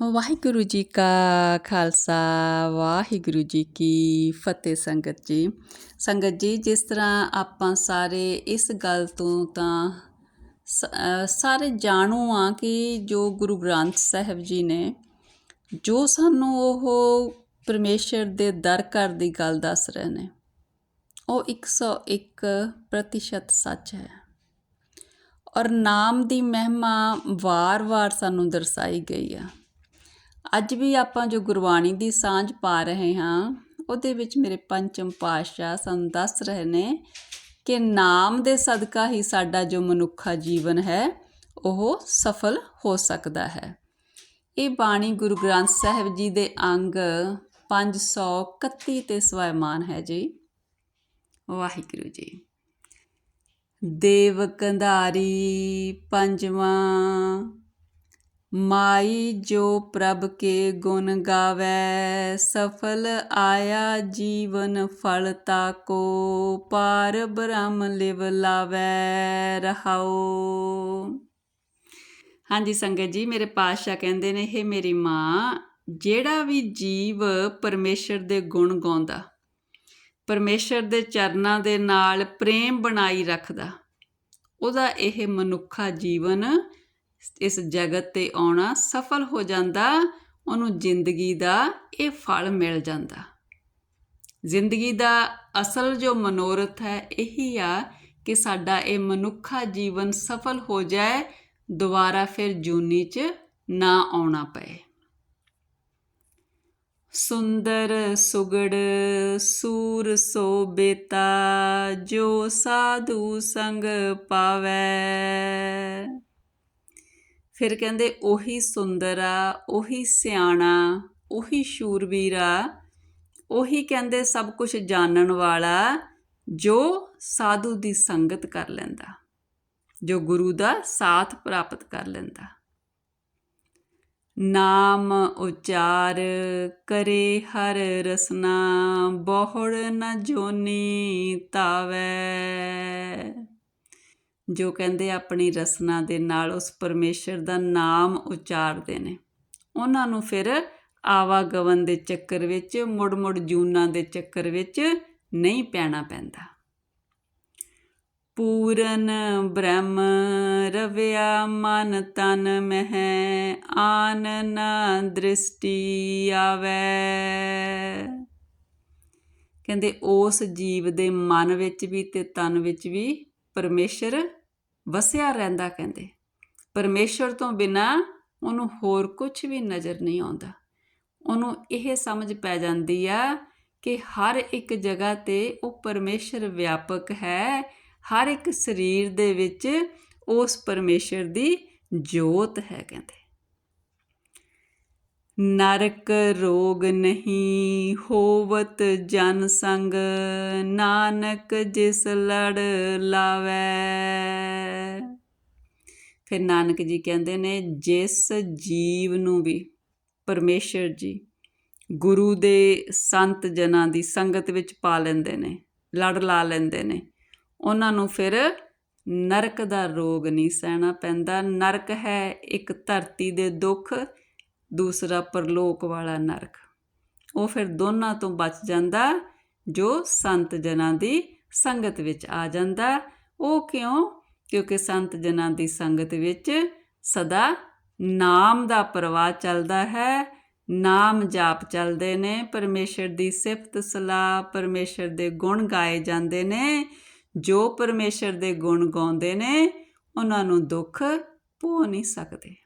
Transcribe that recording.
ਵਾਹਿਗੁਰੂ ਜੀ ਕਾ ਖਾਲਸਾ, ਵਾਹਿਗੁਰੂ ਜੀ ਕੀ ਫਤਿਹ ਸੰਗਤ ਜੀ। ਸੰਗਤ ਜੀ, ਜਿਸ ਤਰ੍ਹਾਂ ਆਪਾਂ ਸਾਰੇ ਇਸ ਗੱਲ ਤੋਂ ਤਾਂ ਸਾਰੇ ਜਾਣੂ ਆ ਕਿ ਜੋ ਗੁਰੂ ਗ੍ਰੰਥ ਸਾਹਿਬ ਜੀ ਨੇ, ਜੋ ਸਾਨੂੰ ਉਹ ਪਰਮੇਸ਼ਰ ਦੇ ਦਰ ਘਰ ਦੀ ਗੱਲ ਦੱਸ ਰਹੇ ਨੇ, ਉਹ 101% ਸੱਚ ਹੈ। ਔਰ ਨਾਮ ਦੀ ਮਹਿਮਾ ਵਾਰ-ਵਾਰ ਸਾਨੂੰ ਦਰਸਾਈ ਗਈ ਆ। ਅੱਜ ਵੀ ਆਪਾਂ ਜੋ ਗੁਰਬਾਣੀ ਦੀ ਸਾਂਝ ਪਾ ਰਹੇ ਹਾਂ, ਉਹਦੇ ਵਿੱਚ ਮੇਰੇ ਪੰਚਮ ਪਾਤਸ਼ਾਹ ਸਾਨੂੰ ਦੱਸ ਰਹੇ ਨੇ ਕਿ ਨਾਮ ਦੇ ਸਦਕਾ ਹੀ ਸਾਡਾ ਜੋ ਮਨੁੱਖਾ ਜੀਵਨ ਹੈ, ਉਹ ਸਫਲ ਹੋ ਸਕਦਾ ਹੈ। ਇਹ ਬਾਣੀ ਗੁਰੂ ਗ੍ਰੰਥ ਸਾਹਿਬ ਜੀ ਦੇ ਅੰਗ 531 ਤੇ ਸਵੈਮਾਨ ਹੈ ਜੀ। ਵਾਹਿਗੁਰੂ ਜੀ। ਦੇਵ ਕੰਧਾਰੀ ਪੰਜਵਾਂ ਮਾਈ ਜੋ ਪ੍ਰਭ ਕੇ ਗੁਣ ਗਾਵੇ, ਸਫਲ ਆਇਆ ਜੀਵਨ ਫਲ ਤਾਕੋ ਪਾਰ ਬ੍ਰਹਮ ਲਿਵ ਲਾਵੇ ਰਹਾਓ ਹਾਂਜੀ ਸੰਗਤ ਜੀ, ਮੇਰੇ ਪਾਤਸ਼ਾਹ ਕਹਿੰਦੇ ਨੇ ਇਹ ਮੇਰੀ ਮਾਂ, ਜਿਹੜਾ ਵੀ ਜੀਵ ਪਰਮੇਸ਼ਰ ਦੇ ਗੁਣ ਗਾਉਂਦਾ, ਪਰਮੇਸ਼ਰ ਦੇ ਚਰਨਾਂ ਦੇ ਨਾਲ ਪ੍ਰੇਮ ਬਣਾਈ ਰੱਖਦਾ, ਉਹਦਾ ਇਹ ਮਨੁੱਖਾ ਜੀਵਨ ਇਸ ਜਗਤ ਤੇ ਆਉਣਾ ਸਫਲ ਹੋ ਜਾਂਦਾ, ਉਹਨੂੰ ਜ਼ਿੰਦਗੀ ਦਾ ਇਹ ਫਲ ਮਿਲ ਜਾਂਦਾ। ਜ਼ਿੰਦਗੀ ਦਾ ਅਸਲ ਜੋ ਮਨੋਰਥ ਹੈ, ਇਹੀ ਆ ਕਿ ਸਾਡਾ ਇਹ ਮਨੁੱਖਾ ਜੀਵਨ ਸਫਲ ਹੋ ਜਾਏ, ਦੁਬਾਰਾ ਫਿਰ ਜੂਨੀ 'ਚ ਨਾ ਆਉਣਾ ਪਏ। ਸੁੰਦਰ ਸੁਗੜ ਸੂਰ ਸੋਬੇਤਾ, ਜੋ ਸਾਧੂ ਸੰਗ ਪਾਵੇ। ਫਿਰ ਕਹਿੰਦੇ ਉਹੀ ਸੁੰਦਰ ਆ, ਉਹੀ ਸਿਆਣਾ, ਉਹੀ ਸ਼ੂਰਵੀਰ ਆ, ਉਹੀ ਕਹਿੰਦੇ ਸਭ ਕੁਝ ਜਾਣਨ ਵਾਲਾ ਜੋ ਸਾਧੂ ਦੀ ਸੰਗਤ ਕਰ ਲੈਂਦਾ, ਜੋ ਗੁਰੂ ਦਾ ਸਾਥ ਪ੍ਰਾਪਤ ਕਰ ਲੈਂਦਾ। ਨਾਮ ਉਚਾਰ ਕਰੇ ਹਰ ਰਸਨਾ, ਬਹੁੜ ਨ ਜੋਨੀ ਤਾਵੇ। ਜੋ ਕਹਿੰਦੇ ਆਪਣੀ ਰਸਨਾ ਦੇ ਨਾਲ ਉਸ ਪਰਮੇਸ਼ਰ ਦਾ ਨਾਮ ਉਚਾਰਦੇ ਨੇ। ਉਹਨਾਂ ਨੂੰ ਫਿਰ ਆਵਾਗਵਨ ਦੇ ਚੱਕਰ ਵਿੱਚ, ਮੁੜ-ਮੁੜ ਜੂਨਾਂ ਦੇ ਚੱਕਰ ਵਿੱਚ ਨਹੀਂ ਪੈਣਾ ਪੈਂਦਾ। ਪੂਰਨ ਬ੍ਰਹਮ ਰਵਿਆ ਮਨ ਤਨ ਮਹਿ, ਆਨ ਨਾ ਦ੍ਰਿਸ਼ਟੀ ਆਵੇ। ਕਹਿੰਦੇ ਉਸ ਜੀਵ ਦੇ ਮਨ ਵਿੱਚ ਵੀ ਤੇ ਤਨ ਵਿੱਚ ਵੀ ਪਰਮੇਸ਼ਰ ਵਸਿਆ ਰਹਿੰਦਾ ਕਹਿੰਦੇ। ਪਰਮੇਸ਼ਰ ਤੋਂ ਬਿਨਾ ਉਹਨੂੰ ਹੋਰ ਕੁਝ ਵੀ ਨਜ਼ਰ ਨਹੀਂ ਆਉਂਦਾ। ਉਹਨੂੰ ਇਹ ਸਮਝ ਪੈ ਜਾਂਦੀ ਆ ਕਿ ਹਰ ਇੱਕ ਜਗ੍ਹਾ ਤੇ ਉਹ ਪਰਮੇਸ਼ਰ ਵਿਆਪਕ ਹੈ। ਹਰ ਇੱਕ ਸਰੀਰ ਦੇ ਵਿੱਚ ਉਸ ਪਰਮੇਸ਼ਰ ਦੀ ਜੋਤ ਹੈ ਕਹਿੰਦੇ। ਨਰਕ ਰੋਗ ਨਹੀਂ ਹੋਵਤ ਜਨ ਸੰਗ, ਨਾਨਕ ਜਿਸ ਲੜ ਲਾਵੇ। ਫਿਰ ਨਾਨਕ ਜੀ ਕਹਿੰਦੇ ਨੇ, ਜਿਸ ਜੀਵ ਨੂੰ ਵੀ ਪਰਮੇਸ਼ਰ ਜੀ ਗੁਰੂ ਦੇ ਸੰਤ ਜਨਾਂ ਦੀ ਸੰਗਤ ਵਿੱਚ ਪਾ ਲੈਂਦੇ ਨੇ, ਲੜ ਲਾ ਲੈਂਦੇ ਨੇ, ਉਹਨਾਂ ਨੂੰ ਫਿਰ ਨਰਕ ਦਾ ਰੋਗ ਨਹੀਂ ਸਹਿਣਾ ਪੈਂਦਾ। ਨਰਕ ਹੈ ਇੱਕ ਧਰਤੀ ਦੇ ਦੁੱਖ ਦੂਸਰਾ ਪਰਲੋਕ ਵਾਲਾ ਨਰਕ। ਉਹ ਫਿਰ ਦੋਨਾਂ ਤੋਂ ਬਚ ਜਾਂਦਾ, ਜੋ ਸੰਤ ਜਨਾਂ ਦੀ ਸੰਗਤ ਵਿੱਚ ਆ ਜਾਂਦਾ। ਉਹ ਕਿਉਂ? ਕਿਉਂਕਿ ਸੰਤ ਜਨਾਂ ਦੀ ਸੰਗਤ ਵਿੱਚ ਸਦਾ ਨਾਮ ਦਾ ਪ੍ਰਵਾਹ ਚੱਲਦਾ ਹੈ। ਨਾਮ ਜਾਪ ਚੱਲਦੇ ਨੇ, ਪਰਮੇਸ਼ਰ ਦੀ ਸਿਫਤ ਸਲਾਹ, ਪਰਮੇਸ਼ਰ ਦੇ ਗੁਣ ਗਾਏ ਜਾਂਦੇ ਨੇ। ਜੋ ਪਰਮੇਸ਼ਰ ਦੇ ਗੁਣ ਗਾਉਂਦੇ ਨੇ, ਉਹਨਾਂ ਨੂੰ ਦੁੱਖ ਪੋ ਨਹੀਂ ਸਕਦੇ।